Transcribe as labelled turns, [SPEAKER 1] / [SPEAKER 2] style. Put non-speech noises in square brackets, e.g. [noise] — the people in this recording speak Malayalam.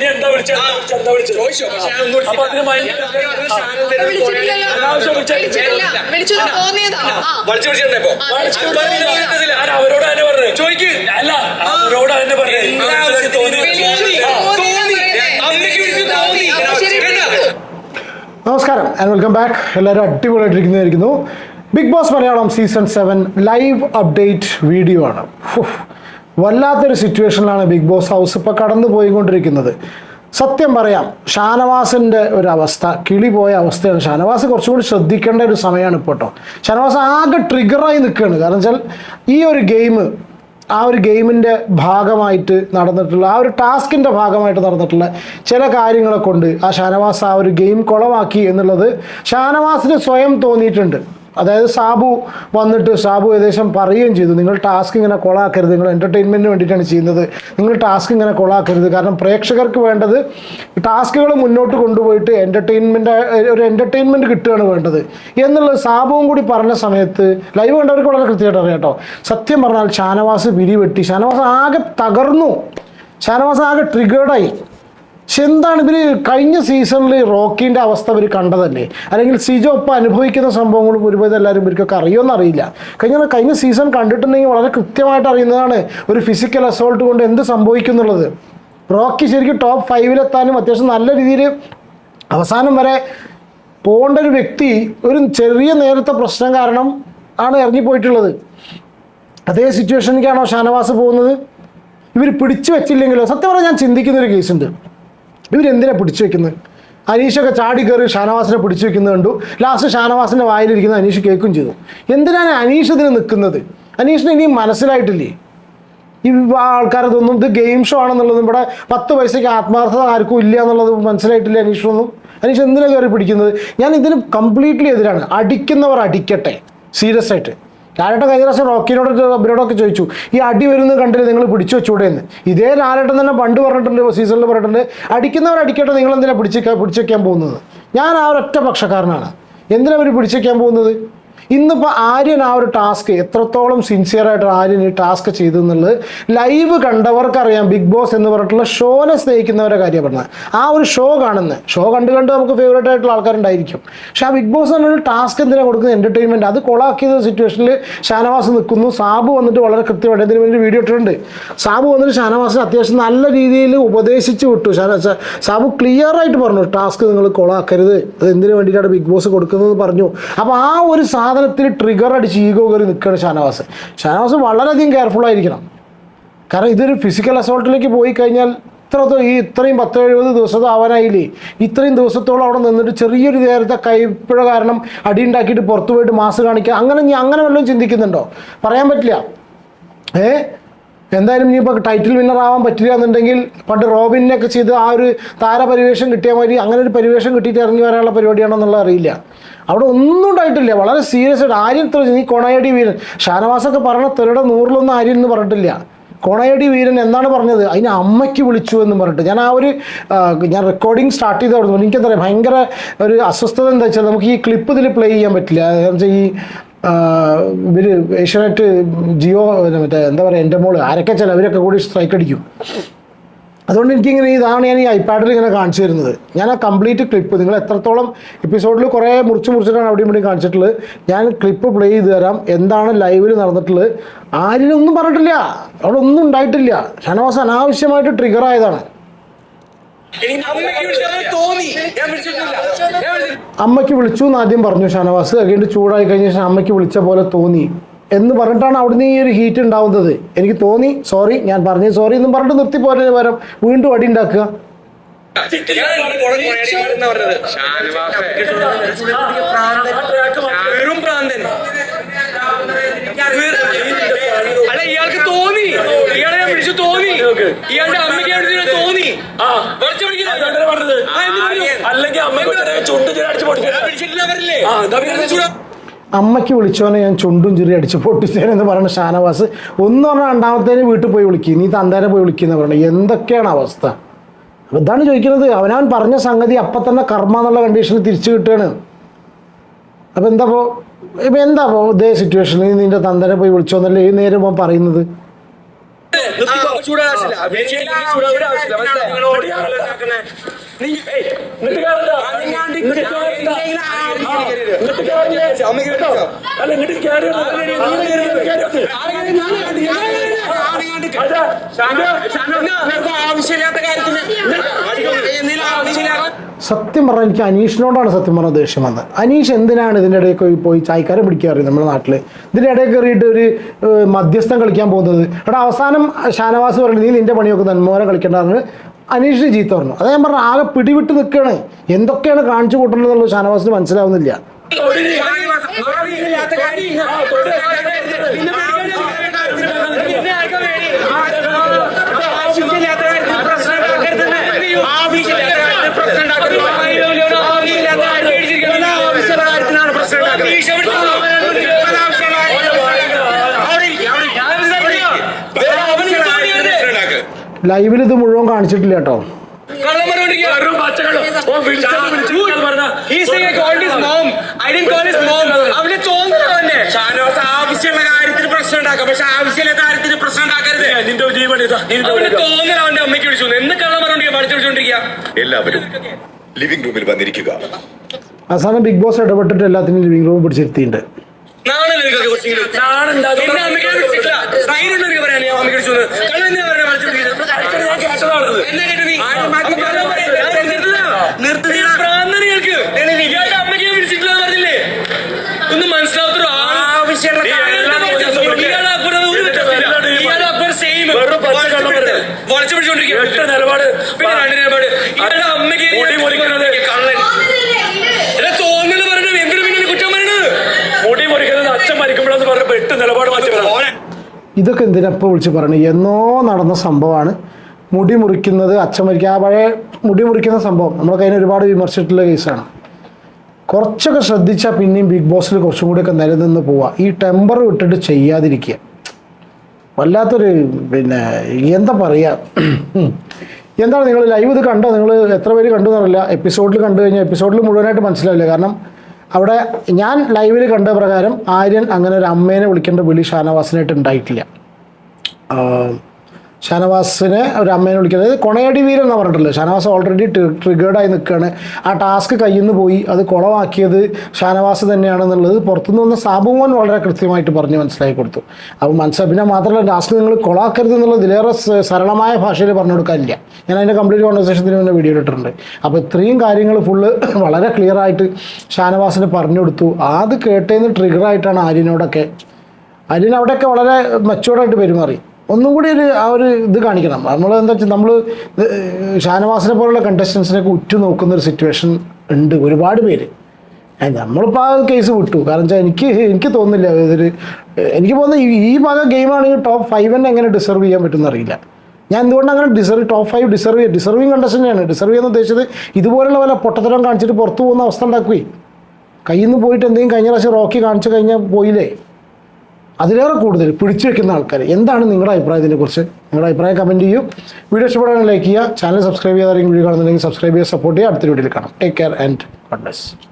[SPEAKER 1] നീ എന്താ വിളിച്ചത് എന്താ വിളിച്ചത് അപ്പൊ അതിന്. ഞാൻ അവരോട് തന്നെ പറഞ്ഞു?
[SPEAKER 2] ചോദിക്ക്.
[SPEAKER 1] അല്ല അവരോട് തന്നെ. പറഞ്ഞു?
[SPEAKER 3] നമസ്കാരം ആൻഡ് വെൽക്കം ബാക്ക് എല്ലാവരും അടിപൊളിയായിട്ടിരിക്കുന്നതായിരിക്കുന്നു. Big Boss Malayalam season seven live update video ആണ്. ഫുഫ്. വല്ലാത്തൊരു സിറ്റുവേഷനിലാണ് ബിഗ് ബോസ് ഹൗസ് ഇപ്പോൾ കടന്നു പോയിക്കൊണ്ടിരിക്കുന്നത്. സത്യം പറയാം ഷാനവാസിന്റെ ഒരു അവസ്ഥ കിളി പോയ അവസ്ഥയാണ്. ഷാനവാസ് കുറച്ചുകൂടി ശ്രദ്ധിക്കേണ്ട ഒരു സമയമാണ് ഇപ്പോൾ കേട്ടോ ഷാനവാസ് ആകെ ട്രിഗറായി നിൽക്കുകയാണ് കാരണം വെച്ചാൽ ഈ ഒരു ഗെയിം ആ ഒരു ഗെയിമിന്റെ ഭാഗമായിട്ട് നടന്നിട്ടുള്ള ആ ഒരു ടാസ്കിന്റെ ഭാഗമായിട്ട് നടന്നിട്ടുള്ള ചില കാര്യങ്ങളെ കൊണ്ട് ആ ഷാനവാസ് ആ ഒരു ഗെയിം കുളമാക്കി എന്നുള്ളത് ഷാനവാസിന് സ്വയം തോന്നിയിട്ടുണ്ട്. അതായത് സാബു വന്നിട്ട് സാബു ഏകദേശം പറയുകയും ചെയ്തു നിങ്ങൾ ടാസ്ക് ഇങ്ങനെ കൊളാക്കരുത് നിങ്ങൾ എന്റർടൈൻമെന്റിന് വേണ്ടിയിട്ടാണ് ചെയ്യുന്നത്. നിങ്ങൾ ടാസ്ക് ഇങ്ങനെ കൊളാക്കരുത്. കാരണം പ്രേക്ഷകർക്ക് വേണ്ടത് ടാസ്കുകൾ മുന്നോട്ട് കൊണ്ടുപോയിട്ട് എന്റർടൈൻമെന്റ് ഒരു എന്റർടൈൻമെന്റ് കിട്ടുകയാണ് വേണ്ടത്. എന്നുള്ളത് സാബുവും കൂടി പറഞ്ഞ സമയത്ത് ലൈവ് കണ്ടവർക്ക് വളരെ കൃത്യമായിട്ട് അറിയാം കേട്ടോ. സത്യം പറഞ്ഞാൽ ഷാനവാസ് പിരിവെട്ടി ഷാനവാസ് ആകെ തകർന്നു. ഷാനവാസ് ആകെ ട്രിഗേർഡായി പക്ഷെ എന്താണ് ഇവർ കഴിഞ്ഞ സീസണിൽ റോക്കിന്റെ അവസ്ഥ ഇവർ കണ്ടതല്ലേ? അല്ലെങ്കിൽ സിജോ ഒപ്പം അനുഭവിക്കുന്ന സംഭവങ്ങളും ഒരുപാട് എല്ലാവരും ഇവർക്കൊക്കെ അറിയുമെന്ന് അറിയില്ല. കഴിഞ്ഞ കഴിഞ്ഞ സീസൺ കണ്ടിട്ടുണ്ടെങ്കിൽ വളരെ കൃത്യമായിട്ട് അറിയുന്നതാണ് ഒരു ഫിസിക്കൽ അസോൾട്ട് കൊണ്ട് എന്ത് സംഭവിക്കും എന്നുള്ളത് റോക്കി ശരിക്കും ടോപ്പ് ഫൈവിലെത്താനും അത്യാവശ്യം നല്ല രീതിയിൽ അവസാനം വരെ പോകേണ്ട ഒരു വ്യക്തി ഒരു ചെറിയ നേരത്തെ പ്രശ്നം കാരണം ആണ് ഇറങ്ങിപ്പോയിട്ടുള്ളത്. അതേ സിറ്റുവേഷനിലേക്കാണോ ഷാനവാസ് പോകുന്നത്? ഇവർ പിടിച്ചു വെച്ചില്ലെങ്കിലോ? സത്യം പറഞ്ഞാൽ ഞാൻ ചിന്തിക്കുന്നൊരു കേസുണ്ട് ഇവരെന്തിനാ പിടിച്ചു വെക്കുന്നത്? അനീഷൊക്കെ ചാടി കയറി ഷാനവാസിനെ പിടിച്ചു വെക്കുന്നത് കണ്ടു. ലാസ്റ്റ് ഷാനവാസിന്റെ വായിലിരിക്കുന്ന അനീഷ് കേൾക്കും ചെയ്തു. എന്തിനാണ് അനീഷ് ഇതിന് നിൽക്കുന്നത്? അനീഷിന് ഇനിയും മനസ്സിലായിട്ടില്ലേ? ഈ ആൾക്കാരതൊന്നും ഇത് ഗെയിം ഷോ ആണെന്നുള്ളതും ഇവിടെ പത്ത് പൈസയ്ക്ക് ആത്മാർത്ഥത ആർക്കും ഇല്ല എന്നുള്ളത് മനസ്സിലായിട്ടില്ല അനീഷൊന്നും അനീഷ് എന്തിനാണ് കയറി പിടിക്കുന്നത്? ഞാൻ ഇതിന് കംപ്ലീറ്റ്ലി എതിരാണ്. അടിക്കുന്നവർ അടിക്കട്ടെ. സീരിയസ് ആയിട്ട്. ലാലേട്ടൻ കഴിഞ്ഞ പ്രാവശ്യം റോക്കിനോട് അബിനോടൊക്കെ ചോദിച്ചു ഈ അടി വരുന്നത് കണ്ടില്ല നിങ്ങൾ പിടിച്ചു വെച്ചൂടെ എന്ന് ഇതേ ലാലേട്ടൻ തന്നെ പണ്ട് പറഞ്ഞിട്ടുണ്ട് സീസണിൽ പറഞ്ഞിട്ടുണ്ട് അടിക്കുന്നവർ അടിക്കട്ടെ നിങ്ങൾ എന്തിനാണ് പിടിച്ച് പിടിച്ചു വെക്കാൻ പോകുന്നത്? ഞാൻ ആ ഒരൊറ്റ പക്ഷക്കാരനാണ്. എന്തിനാണ് അവർ പിടിച്ചു വെക്കാൻ പോകുന്നത്? ഇന്നിപ്പോൾ ആര്യൻ ആ ഒരു ടാസ്ക് എത്രത്തോളം സിൻസിയറായിട്ട് ആര്യൻ ഈ ടാസ്ക് ചെയ്തു എന്നുള്ളത് ലൈവ് കണ്ടവർക്കറിയാം ബിഗ് ബോസ് എന്ന് പറഞ്ഞിട്ടുള്ള ഷോനെ സ്നേഹിക്കുന്നവരെ കാര്യം പറഞ്ഞത്. ആ ഒരു ഷോ കാണുന്നത്. ഷോ കണ്ട് കണ്ട് നമുക്ക് ഫേവറേറ്റ് ആയിട്ടുള്ള ആൾക്കാരുണ്ടായിരിക്കും. പക്ഷെ ആ ബിഗ് ബോസ് എന്നൊരു ടാസ്ക് എന്തിനാണ് കൊടുക്കുന്നത്? എന്റർടൈൻമെന്റ് അത് കൊളാക്കിയ സിറ്റുവേഷനിൽ ഷാനവാസ് നിൽക്കുന്നു സാബു വന്നിട്ട് വളരെ കൃത്യമായിട്ട് ഇതിന് വേണ്ടി വീഡിയോ ഇട്ടിട്ടുണ്ട്. സാബു വന്നിട്ട് ഷാനവാസിന് അത്യാവശ്യം നല്ല രീതിയിൽ ഉപദേശിച്ച് വിട്ടു. സാബു ക്ലിയർ ആയിട്ട് പറഞ്ഞു ടാസ്ക് നിങ്ങൾ കൊളാക്കരുത്. അത് എന്തിനു വേണ്ടിയിട്ടാണ് ബിഗ് ബോസ് കൊടുക്കുന്നത് പറഞ്ഞു. അപ്പോൾ ആ ഒരു സാധനത്തിൽ ട്രിഗർ അടിച്ച് ഈഗോ കയറി നിൽക്കുകയാണ് ഷാനവാസ്. ഷാനവാസ് വളരെയധികം കെയർഫുൾ ആയിരിക്കണം. കാരണം ഇതൊരു ഫിസിക്കൽ അസോൾട്ടിലേക്ക് പോയി കഴിഞ്ഞാൽ ഇത്ര ഈ ഇത്രയും പത്ത് എഴുപത് ദിവസത്തെ ആവാനായില്ലേ? ഇത്രയും ദിവസത്തോളം അവിടെ നിന്നിട്ട് ചെറിയൊരു നേരത്തെ കൈപ്പിഴ കാരണം അടിയുണ്ടാക്കിയിട്ട് പുറത്തു പോയിട്ട് മാസ് കാണിക്കുക അങ്ങനെ അങ്ങനെ വല്ലതും ചിന്തിക്കുന്നുണ്ടോ? പറയാൻ പറ്റില്ല. ഏ? എന്തായാലും ഇനിയിപ്പോൾ ടൈറ്റിൽ വിന്നർ ആവാൻ പറ്റില്ല എന്നുണ്ടെങ്കിൽ പണ്ട് റോബിനൊക്കെ ചെയ്ത് ആ ഒരു താരപരിവേഷം കിട്ടിയ മാതിരി അങ്ങനെ ഒരു പരിവേഷം കിട്ടിയിട്ട് ഇറങ്ങി വരാനുള്ള പരിപാടിയാണോ എന്നുള്ളത് അറിയില്ല. അവിടെ ഒന്നും ഉണ്ടായിട്ടില്ല. വളരെ സീരിയസ് ആയിട്ട് ആര്യൻ ഇത്ര നീ കൊണയടി വീരൻ. ഷാനവാസൊക്കെ പറഞ്ഞ തെരുടെ നൂറിലൊന്നും ആര്യൻ എന്ന് പറഞ്ഞിട്ടില്ല. കൊണയടി വീരൻ എന്നാണ് പറഞ്ഞത്? അതിന് അമ്മയ്ക്ക് വിളിച്ചു എന്ന് പറഞ്ഞിട്ട്. ഞാൻ ആ ഒരു ഞാൻ റെക്കോർഡിങ് സ്റ്റാർട്ട് ചെയ്ത് തുടങ്ങുന്നു എനിക്കെന്താ പറയുക ഭയങ്കര ഒരു അസ്വസ്ഥത എന്താ വെച്ചാൽ നമുക്ക് ഈ ക്ലിപ്പ് ഇതിൽ പ്ലേ ചെയ്യാൻ പറ്റില്ല. എന്ന് വെച്ചാൽ ഈ ഇവർ ഏഷ്യാനെറ്റ് ജിയോ മറ്റേ എന്താ പറയുക എന്റെ മോൾ ആരൊക്കെ ചില അവരൊക്കെ കൂടി സ്ട്രൈക്ക് അടിക്കും. അതുകൊണ്ട് എനിക്കിങ്ങനെ ഇതാണ് ഞാൻ ഈ ഐപാഡിൽ ഇങ്ങനെ കാണിച്ചു തരുന്നത്. ഞാൻ ആ കംപ്ലീറ്റ് ക്ലിപ്പ് നിങ്ങൾ എത്രത്തോളം എപ്പിസോഡിൽ കുറേ മുറിച്ച് മുറിച്ചിട്ടാണ് അവിടെയും ഇവിടെയും കാണിച്ചിട്ടുള്ളത് ഞാൻ ക്ലിപ്പ് പ്ലേ ചെയ്ത് തരാം എന്താണ് ലൈവിൽ നടന്നിട്ടുള്ളത്. ആരിനൊന്നും പറഞ്ഞിട്ടില്ല. അവിടെ ഒന്നും ഉണ്ടായിട്ടില്ല. ഷനവാസ് അനാവശ്യമായിട്ട് ട്രിഗർ ആയതാണ്.
[SPEAKER 2] അമ്മയ്ക്ക്
[SPEAKER 3] വിളിച്ചു എന്ന് ആദ്യം പറഞ്ഞു ഷാനവാസ്. കഴിഞ്ഞിട്ട് ചൂടായി കഴിഞ്ഞ ശേഷം അമ്മയ്ക്ക് വിളിച്ച പോലെ തോന്നി. എന്ന് പറഞ്ഞിട്ടാണ് അവിടുന്ന് ഈ ഒരു ഹീറ്റ് ഉണ്ടാവുന്നത്. എനിക്ക് തോന്നി സോറി ഞാൻ പറഞ്ഞു സോറി എന്നും പറഞ്ഞിട്ട് നിർത്തി പോരതിന് പകരം. വീണ്ടും അടി ഉണ്ടാക്കുക.
[SPEAKER 2] വെറും പ്രാന്തൻ. അല്ല ഇയാൾക്ക് തോന്നി. തോന്നി ഇയാളുടെ അമ്മയ്ക്ക് തോന്നി?
[SPEAKER 1] ആ.
[SPEAKER 2] വിളിച്ചു
[SPEAKER 1] പറഞ്ഞത്? അല്ലെങ്കിൽ അമ്മയ്ക്ക് ചുണ്ട് അടിച്ച് ആ, പിന്നെ
[SPEAKER 3] അമ്മയ്ക്ക് വിളിച്ചോനെ ഞാൻ ചുണ്ടും ചെറിയ അടിച്ച് പൊട്ടിച്ചേനെന്ന് പറയുന്ന ഷാനവാസ്. ഒന്ന് പറഞ്ഞാൽ രണ്ടാമത്തേന് വീട്ടിൽ പോയി വിളിക്കും. നീ തന്തേനെ പോയി വിളിക്കുന്ന പറയണം എന്തൊക്കെയാണ് അവസ്ഥ? അപ്പോൾ ഇതാണ് ചോദിക്കുന്നത്. അവനവൻ പറഞ്ഞ സംഗതി അപ്പം തന്നെ കർമ്മ എന്നുള്ള കണ്ടീഷനിൽ തിരിച്ചു കിട്ടുകയാണ്. അപ്പോൾ എന്താ ഇപ്പോൾ ഇപ്പം എന്താ ഇപ്പോൾ ഇതേ സിറ്റുവേഷനിൽ നിന്റെ തന്തനെ പോയി വിളിച്ചോന്നല്ലേ ഈ നേരം പറയുന്നത്?
[SPEAKER 2] ചൂടാവശ്യമില്ല ചൂടാവശ്യമില്ല മനസ്സിലായി?
[SPEAKER 1] അല്ല
[SPEAKER 3] സത്യം പറഞ്ഞാൽ എനിക്ക് അനീഷിനോടാണ് സത്യം പറഞ്ഞ ദേഷ്യം വന്നത്. അനീഷ് എന്തിനാണ് ഇതിന്റെ ഇടയിൽ പോയി പോയി ചായക്കാരെ പിടിക്കാറ് നമ്മുടെ നാട്ടിൽ ഇതിന്റെ ഇടയിൽ കയറിയിട്ട് ഒരു മധ്യസ്ഥം കളിക്കാൻ പോകുന്നത്. അവിടെ അവസാനം ഷാനവാസ് പറഞ്ഞു നീ നിന്റെ പണിയൊക്കെ നന്മോനെ കളിക്കേണ്ടതാണ് അനീഷിന് ചീത്ത പറഞ്ഞു. അത് ഞാൻ പറഞ്ഞു ആകെ പിടിവിട്ട് നിൽക്കുകയാണ് എന്തൊക്കെയാണ് കാണിച്ചു കൂട്ടണമെന്നുള്ളത് ഷാനവാസിന് മനസ്സിലാവുന്നില്ല. ലൈവിൽ ഇത് മുഴുവൻ കാണിച്ചിട്ടില്ല കേട്ടോ
[SPEAKER 2] ആവശ്യമുള്ള കാര്യത്തിന് പ്രശ്നം ഉണ്ടാക്കാം. പക്ഷെ ആവശ്യമില്ലാത്ത കാര്യത്തിന് പ്രശ്നം ഉണ്ടാക്കരുത്.
[SPEAKER 1] നിന്റെ ജീവൻ
[SPEAKER 2] അവന്. തോന്നല അവന്റെ അമ്മയ്ക്ക് വിളിച്ചു എന്ന്. കള്ളം പറഞ്ഞോണ്ടിരിക്കുക പഠിച്ചു വിളിച്ചോണ്ടിരിക്കുക
[SPEAKER 4] എല്ലാവരും ലിവിംഗ് റൂമിൽ വന്നിരിക്കുക.
[SPEAKER 3] അവസാനം ബിഗ് ബോസ് ഇടപെട്ടിട്ട് എല്ലാത്തിനും ലിവിംഗ് റൂം പിടിച്ചിരുത്തിയിട്ടുണ്ട്.
[SPEAKER 2] നാളെ നിനക്കൊക്കെ കുറച്ചെങ്കിലും
[SPEAKER 1] നാണുണ്ടാകും.
[SPEAKER 2] എന്റെ അമ്മയ്ക്ക് വിളിച്ചിട്ടില്ല ധൈര്യം ഉണ്ടോ നിനക്ക് പറയാൻ ഞാൻ അമ്മയ്ക്ക് വിളിച്ചു എന്ന്? കള്ളം എന്തിനാ പറഞ്ഞത് പഠിച്ചു
[SPEAKER 1] ഞാൻ കേട്ടതാണത്.
[SPEAKER 2] എന്താ കേട്ടത് നീ? കള്ളം പറയരുത്. ഞാൻ നിർത്തില്ല. നിർത്തില്ല. ഭ്രാന്താണ് ഇയാൾക്ക്. ഇയാളുടെ അമ്മയ്ക്ക് ഞാൻ വിളിച്ചിട്ടില്ല എന്ന് പറഞ്ഞില്ലേ ഒന്ന് മനസ്സിലാവത്തൊരു ആവശ്യമുള്ള ഇയാളെ അക്ബർ ഒരു വ്യത്യാസമില്ല ഇയാളെ അക്ബർ സെയിം
[SPEAKER 1] വെറും പച്ചക്കള്ളം പറയുന്നത്.
[SPEAKER 2] വളച്ചു പിടിച്ചോണ്ടിരിക്കുക
[SPEAKER 1] ഒറ്റ നിലപാട്.
[SPEAKER 2] പിന്നെ രണ്ട് നിലപാട്. ഇയാളുടെ അമ്മയ്ക്ക്
[SPEAKER 1] മുടി മുറിക്കുന്നത്.
[SPEAKER 2] കള്ളൻ. എടാ തോന്നുന്നു പറഞ്ഞത് എന്തിനു പിന്നെ കുറ്റം
[SPEAKER 1] മുടി മുറിക്കുന്നത് അച്ഛൻ മരിക്കുമ്പോഴെന്ന് പറഞ്ഞപ്പോ എട്ട് നിലപാട് മാറ്റി
[SPEAKER 3] ഇതൊക്കെ എന്തിനാ ഇപ്പോൾ വിളിച്ച് പറഞ്ഞു എന്നോ നടന്ന സംഭവമാണ്. മുടി മുറിക്കുന്നത് അച്ഛൻ മരിക്കുക ആ പഴയ മുടി മുറിക്കുന്ന സംഭവം. നമ്മളൊക്കെ അതിന് ഒരുപാട് വിമർശിച്ചിട്ടുള്ള കേസാണ്. കുറച്ചൊക്കെ ശ്രദ്ധിച്ചാൽ പിന്നെയും ബിഗ് ബോസിൽ കുറച്ചും കൂടിയൊക്കെ നിലനിന്ന് പോവുക ഈ ടെമ്പർ വിട്ടിട്ട് ചെയ്യാതിരിക്കുക. വല്ലാത്തൊരു പിന്നെ എന്താ പറയുക എന്താണ് നിങ്ങൾ ലൈവ് ഇത് കണ്ടോ? നിങ്ങൾ എത്ര പേര് കണ്ടു എന്നറിയില്ല. എപ്പിസോഡിൽ കണ്ടു കഴിഞ്ഞാൽ എപ്പിസോഡിൽ മുഴുവനായിട്ട് മനസ്സിലാവില്ല? കാരണം അവിടെ ഞാൻ ലൈവിൽ കണ്ട പ്രകാരം ആര്യൻ അങ്ങനെ ഒരു അമ്മേനെ വിളിക്കേണ്ട വിളി ഷാനവാസിനായിട്ട് ഉണ്ടായിട്ടില്ല. ഷാനവാസിനെ ഒരു അമ്മേനെ വിളിക്കുന്നത് കൊണയടി വീരൻ എന്ന് പറഞ്ഞിട്ടില്ല ഷാനവാസ് ഓൾറെഡി ട്രിഗേർഡായി നിൽക്കുകയാണ് ആ ടാസ്ക് കയ്യിൽ നിന്ന് പോയി. അത് കുളമാക്കിയത് ഷാനവാസ് തന്നെയാണെന്നുള്ളത് പുറത്തുനിന്ന് വന്ന സാബുമോൻ വളരെ കൃത്യമായിട്ട് പറഞ്ഞ് മനസ്സിലാക്കി കൊടുത്തു. അപ്പോൾ മനസ്സിലായി പിന്നെ മാത്രമല്ല ടാസ്ക് നിങ്ങൾ കുളമാക്കരുത് എന്നുള്ളത് ഇതിലേറെ സരളമായ ഭാഷയിൽ പറഞ്ഞു കൊടുക്കാനില്ല. ഞാൻ അതിന്റെ കംപ്ലീറ്റ് കോൺവെർസേഷത്തിന് മുന്നേ വീഡിയോ ഇട്ടിട്ടുണ്ട്. അപ്പോൾ ഇത്രയും കാര്യങ്ങൾ ഫുള്ള് [clears throat] വളരെ ക്ലിയർ ആയിട്ട് ഷാനവാസിന് പറഞ്ഞു കൊടുത്തു. അത് കേട്ടതിന് ട്രിഗറായിട്ടാണ് ആര്യനോടൊക്കെ. ആര്യൻ അവിടെയൊക്കെ വളരെ മെച്ചുവർഡായിട്ട് പെരുമാറി. ഒന്നും കൂടി ഒരു ആ ഒരു ഇത് കാണിക്കണം. നമ്മൾ എന്താ വെച്ചാൽ നമ്മൾ ഷാനവാസിനെ പോലുള്ള കണ്ടസ്റ്റൻസിനൊക്കെ ഉറ്റു നോക്കുന്ന ഒരു സിറ്റുവേഷൻ ഉണ്ട് ഒരുപാട് പേര്. നമ്മളിപ്പോൾ ആ കേസ് വിട്ടു. കാരണം വെച്ചാൽ എനിക്ക് എനിക്ക് തോന്നുന്നില്ല ഇതൊരു എനിക്ക് പോകുന്ന ഈ- വക ഗെയിമാണെങ്കിൽ ടോപ്പ് ഫൈവ് തന്നെ എങ്ങനെ ഡിസർവ് ചെയ്യാൻ പറ്റുമെന്ന് അറിയില്ല. ഞാൻ എന്തുകൊണ്ട് അങ്ങനെ ഡിസർവ് ടോപ്പ് ഫൈവ് ഡിസർവ് ചെയ്യുക ഡിസർവിങ് കണ്ടസ്റ്റന്റാണ് ഡിസർവ് ചെയ്യുന്ന ഉദ്ദേശിച്ചത് ഇതുപോലുള്ള വല്ല പൊട്ടത്തരം കാണിച്ചിട്ട് പുറത്തു പോകുന്ന അവസ്ഥ ഉണ്ടാക്കുകയും? കയ്യിൽ നിന്ന് പോയിട്ട് എന്തെങ്കിലും കഴിഞ്ഞ പ്രാവശ്യം റോക്കി കാണിച്ചു കഴിഞ്ഞാൽ പോയില്ലേ? അതിലേറെ കൂടുതൽ പിടിച്ചു വെക്കുന്ന ആൾക്കാർ എന്താണ് നിങ്ങളുടെ അഭിപ്രായം ഇതിനെക്കുറിച്ച്? നിങ്ങളുടെ അഭിപ്രായം കമന്റ് ചെയ്യൂ. വീഡിയോ ഇഷ്ടപ്പെടാൻ ലൈക്ക് ചെയ്യുക. ചാനൽ സബ്സ്ക്രൈബ് ചെയ്യാതെ വീഡിയോ കാണുന്നുണ്ടെങ്കിൽ സബ്സ്ക്രൈബ് ചെയ്യുക സപ്പോർട്ട് ചെയ്യുക. അടുത്ത വീഡിയോയിൽ കാണാം. Take care and God bless